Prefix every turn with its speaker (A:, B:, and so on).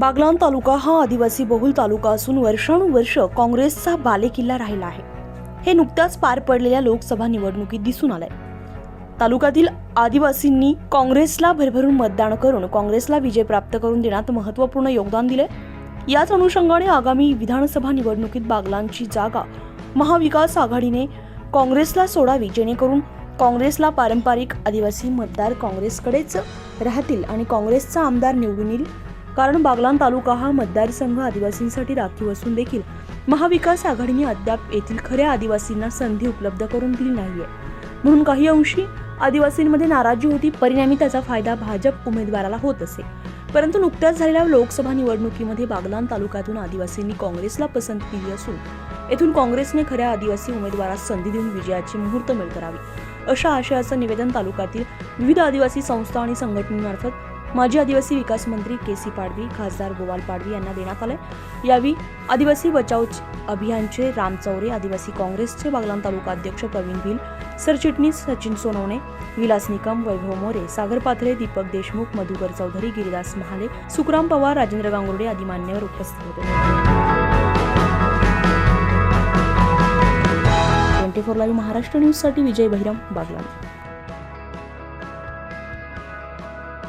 A: बागलान तालुका हा आदिवासी बहुल तालुका असून वर्षानुवर्ष काँग्रेसचा बालेकिल्ला राहिला आहे. हे नुकत्याच पार पडलेल्या लोकसभा निवडणुकीत दिसून आलंय. तालुक्यातील आदिवासींनी काँग्रेसला भरभरून मतदान करून काँग्रेसला विजय प्राप्त करून देण्यात महत्त्वपूर्ण योगदान दिले याच अनुषंगाने आगामी विधानसभा निवडणुकीत बागलांची जागा महाविकास आघाडीने काँग्रेसला सोडावी जेणेकरून काँग्रेसला पारंपरिक आदिवासी मतदार काँग्रेसकडेच राहतील आणि काँग्रेसचा आमदार निवडून येईल. कारण बागलाण तालुका हा मतदारसंघ आदिवासींसाठी राखीव असून देखील महाविकास आघाडीने अद्याप येथील खऱ्या आदिवासींना संधी उपलब्ध करून दिली नाहीये. म्हणून काही अंशी आदिवासींमध्ये नाराजी होती परिणामी त्याचा फायदा भाजप उमेदवाराला होत असे. परंतु नुकत्याच झालेल्या लोकसभा निवडणुकीमध्ये बागलान तालुक्यातून आदिवासींनी काँग्रेसला पसंत केली असून येथून काँग्रेसने खऱ्या आदिवासी उमेदवारास संधी देऊन विजयाची मुहूर्त मेळ करावी. अशा आशयाचं निवेदन तालुक्यातील विविध आदिवासी संस्था आणि संघटनेमार्फत माजी आदिवासी विकास मंत्री के सी पाडवी खासदार गोवाल पाडवी यांना देण्यात आले यावेळी आदिवासी बचाव अभियानचे राम चौरे आदिवासी काँग्रेसचे बागलाण तालुका अध्यक्ष प्रवीण भिल सरचिटणीस सचिन सोनवणे विलास निकम वैभव मोरे सागर पाथरे दीपक देशमुख मधुकर चौधरी गिरिदास महाले सुखराम पवार राजेंद्र गांगुर्डे आदी मान्यवर उपस्थित होते. ट्वेंटी फोर लाईव्ह महाराष्ट्र न्यूजसाठी विजय बहिरम बागलाम